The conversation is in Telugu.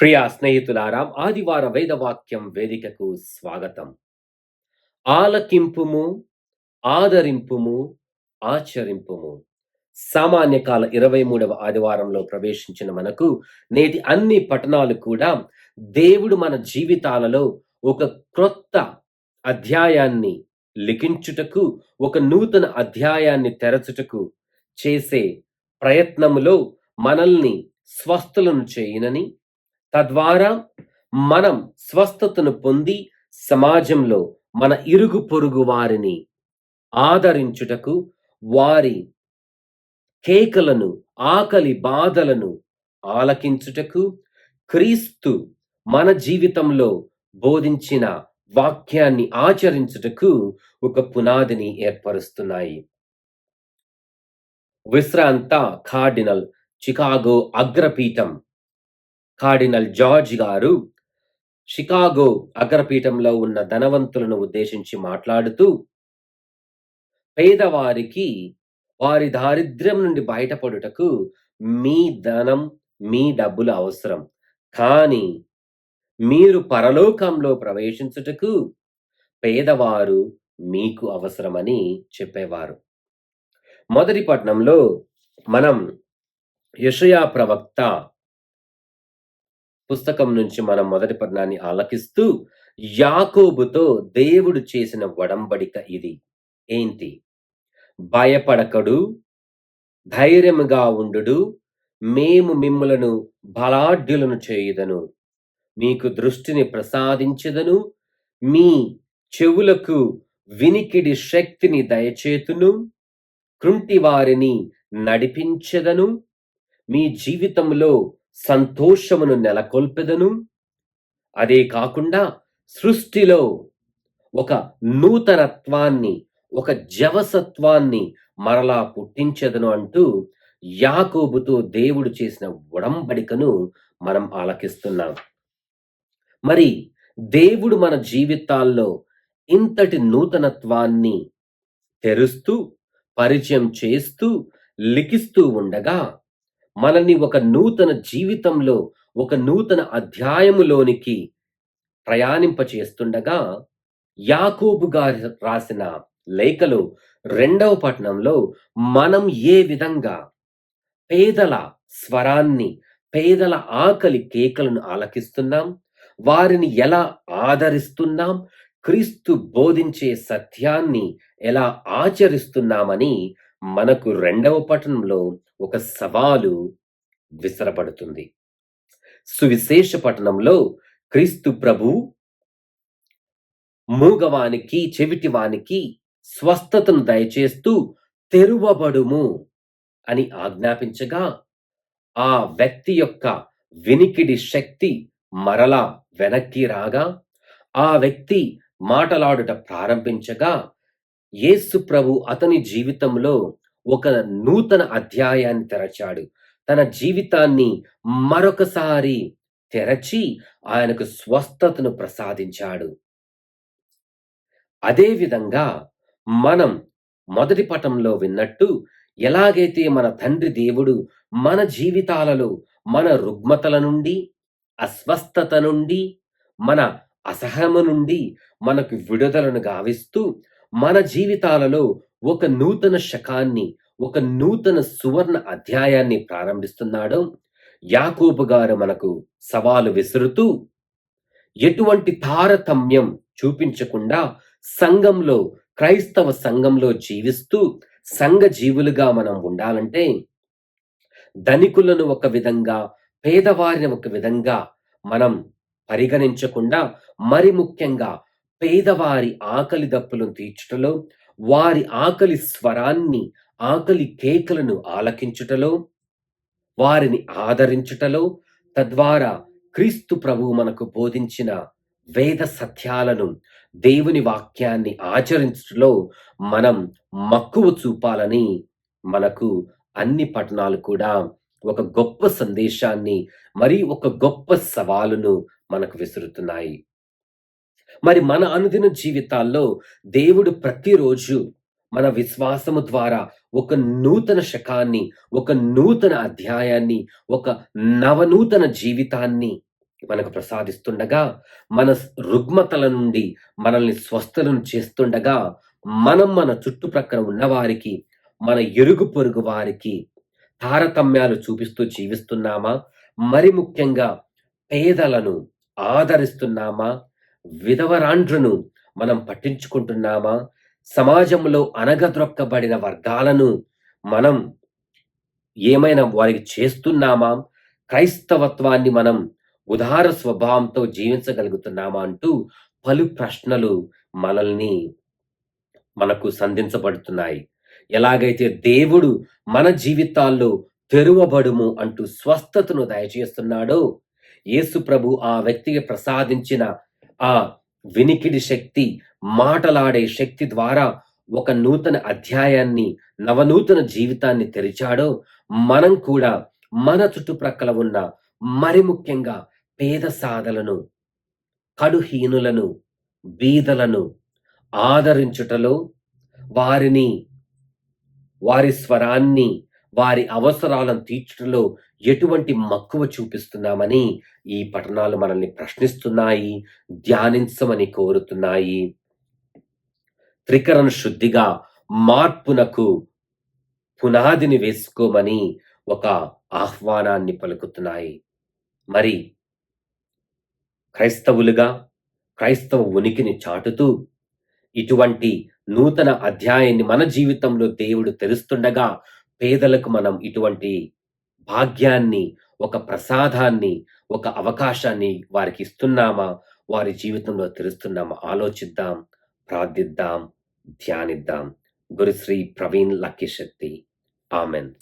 ప్రియ స్నేహితులారాం ఆదివార వేదవాక్యం వేదికకు స్వాగతం. ఆలకింపుము ఆదరింపుము ఆచరింపుము. సామాన్య కాల ఇరవై మూడవ ఆదివారంలో ప్రవేశించిన మనకు నేటి అన్ని పట్టణాలు కూడా దేవుడు మన జీవితాలలో ఒక క్రొత్త అధ్యాయాన్ని లిఖించుటకు ఒక నూతన అధ్యాయాన్ని తెరచుటకు చేసే ప్రయత్నములో మనల్ని స్వస్థలను చేయనని తద్వారా మనం స్వస్థతను పొంది సమాజంలో మన ఇరుగు పొరుగు వారిని ఆదరించుటకు వారి కేకలను ఆకలి బాధలను ఆలకించుటకు క్రీస్తు మన జీవితంలో బోధించిన వాక్యాన్ని ఆచరించుటకు ఒక పునాదిని ఏర్పరుస్తున్నాయి. విశ్రాంత కార్డినల్ చికాగో అగ్రపీఠం కార్డినల్ జార్జ్ గారు షికాగో అగ్రపీఠంలో ఉన్న ధనవంతులను ఉద్దేశించి మాట్లాడుతూ పేదవారికి వారి దారిద్ర్యం నుండి బయటపడుటకు మీ ధనం మీ డబ్బులు అవసరం. కానీ మీరు పరలోకంలో ప్రవేశించుటకు పేదవారు మీకు అవసరమని చెప్పేవారు. మొదటి పట్నంలో మనం యషయా ప్రవక్త పుస్తకం నుంచి మనం మొదటి పట్టణాన్ని ఆలకిస్తూ యాకోబుతో దేవుడు చేసిన వడంబడిక ఇది. ఏంటి? భయపడకడు ధైర్యముగా ఉండు మేము మిమ్ములను బలాఢ్యులను చేయుదను. మీకు దృష్టిని ప్రసాదించదను మీ చెవులకు వినికిడి శక్తిని దయచేతును కృంటి వారిని నడిపించదను మీ జీవితంలో సంతోషమును నెలకొల్పెదను. అదే కాకుండా సృష్టిలో ఒక నూతనత్వాన్ని ఒక జవసత్వాన్ని మరలా పుట్టించదను అంటూ యాకోబుతో దేవుడు చేసిన ఉడంబడికను మనం ఆలకిస్తున్నాం. మరి దేవుడు మన జీవితాల్లో ఇంతటి నూతనత్వాన్ని తెరుస్తూ పరిచయం చేస్తూ లిఖిస్తూ ఉండగా మనల్ని ఒక నూతన జీవితంలో ఒక నూతన అధ్యాయములోనికి ప్రయాణింప చేస్తుండగా యాకోబు గారు రాసిన లేఖలో రెండవ పట్టణంలో మనం ఏ విధంగా పేదల స్వరాన్ని పేదల ఆకలి కేకలను ఆలకిస్తున్నాం వారిని ఎలా ఆదరిస్తున్నాం క్రీస్తు బోధించే సత్యాన్ని ఎలా ఆచరిస్తున్నామని మనకు రెండవ పట్టణంలో ఒక సవాలు విసరపడుతుంది. సువిశేష పట్టణంలో క్రీస్తు ప్రభు మూగవానికి చెవిటివానికి స్వస్థతను దయచేస్తూ తెరువబడుము అని ఆజ్ఞాపించగా ఆ వ్యక్తి యొక్క వినికిడి శక్తి మరలా వెనక్కి రాగా ఆ వ్యక్తి మాటలాడుట ప్రారంభించగా యేసు ప్రభు అతని జీవితంలో ఒక నూతన అధ్యాయాన్ని తెరచాడు. తన జీవితాన్ని మరొకసారి తెరచి ఆయనకు స్వస్థతను ప్రసాదించాడు. అదేవిధంగా మనం మొదటి పటంలో విన్నట్టు ఎలాగైతే మన తండ్రి దేవుడు మన జీవితాలలో మన రుగ్మతల నుండి అస్వస్థత నుండి మన అసహము నుండి మనకు విడుదలను గావిస్తూ మన జీవితాలలో ఒక నూతన శకాన్ని ఒక నూతన సువర్ణ అధ్యాయాన్ని ప్రారంభిస్తున్నాడు. యాకూబు గారు మనకు సవాలు విసురుతూ ఎటువంటి తారతమ్యం చూపించకుండా సంఘంలో క్రైస్తవ సంఘంలో జీవిస్తూ సంఘ జీవులుగా మనం ఉండాలంటే ధనికులను ఒక విధంగా పేదవారిని ఒక విధంగా మనం పరిగణించకుండా మరి ముఖ్యంగా పేదవారి ఆకలి దప్పులను తీర్చుటలో వారి ఆకలి స్వరాన్ని ఆకలి కేకలను ఆలకించుటలో వారిని ఆదరించుటలో తద్వారా క్రీస్తు ప్రభువు మనకు బోధించిన వేద సత్యాలను దేవుని వాక్యాన్ని ఆచరించుటలో మనం మక్కువ చూపాలని మనకు అన్ని పట్టణాలు కూడా ఒక గొప్ప సందేశాన్ని మరి ఒక గొప్ప సవాలును మనకు విసురుతున్నాయి. మరి మన అనుదిన జీవితాల్లో దేవుడు ప్రతిరోజు మన విశ్వాసము ద్వారా ఒక నూతన శకాన్ని ఒక నూతన అధ్యాయాన్ని ఒక నవనూతన జీవితాన్ని మనకు ప్రసాదిస్తుండగా మన రుగ్మతల నుండి మనల్ని స్వస్థలను చేస్తుండగా మనం మన చుట్టుప్రక్కల ఉన్నవారికి మన ఎరుగు పొరుగు వారికి తారతమ్యాలు చూపిస్తూ జీవిస్తున్నామా? మరి ముఖ్యంగా పేదలను ఆదరిస్తున్నామా? విధవరాండ్రును మనం పట్టించుకుంటున్నామా? సమాజంలో అనగద్రొక్కబడిన వర్గాలను మనం ఏమైనా వారికి చేస్తున్నామా? క్రైస్తవత్వాన్ని మనం ఉదార స్వభావంతో జీవించగలుగుతున్నామా అంటూ పలు ప్రశ్నలు మనల్ని మనకు సంధించబడుతున్నాయి. ఎలాగైతే దేవుడు మన జీవితాల్లో తెరువబడుము అంటూ స్వస్థతను దయచేస్తున్నాడో యేసు ప్రభు ఆ వ్యక్తికి ప్రసాదించిన ఆ వినికిడి శక్తి మాటలాడే శక్తి ద్వారా ఒక నూతన అధ్యాయాన్ని నవనూతన జీవితాన్ని తెరిచాడో మనం కూడా మన చుట్టుప్రక్కల ఉన్న మరి ముఖ్యంగా పేద సాధలను కడుహీనులను బీదలను ఆదరించుటలో వారిని వారి స్వరాన్ని వారి అవసరాలను తీర్చడంలో ఎటువంటి మక్కువ చూపిస్తున్నామని ఈ పఠనాలు మనల్ని ప్రశ్నిస్తున్నాయి ధ్యానించమని కోరుతున్నాయి. త్రికరణ శుద్ధిగా మార్పునకు పునాదిని వేసుకోమని ఒక ఆహ్వానాన్ని పలుకుతున్నాయి. మరి క్రైస్తవులుగా క్రైస్తవ ఉనికిని చాటుతూ ఇటువంటి నూతన అధ్యాయాన్ని మన జీవితంలో దేవుడు తెరుస్తుండగా పేదలకు మనం ఇటువంటి భాగ్యాన్ని ఒక ప్రసాదాన్ని ఒక అవకాశాన్ని వారికి ఇస్తున్నామా? వారి జీవితంలో తెలుస్తున్నామా? ఆలోచిద్దాం ప్రార్థిద్దాం ధ్యానిద్దాం. గురుశ్రీ ప్రవీణ్ లక్కీశక్తి ఆమెన్.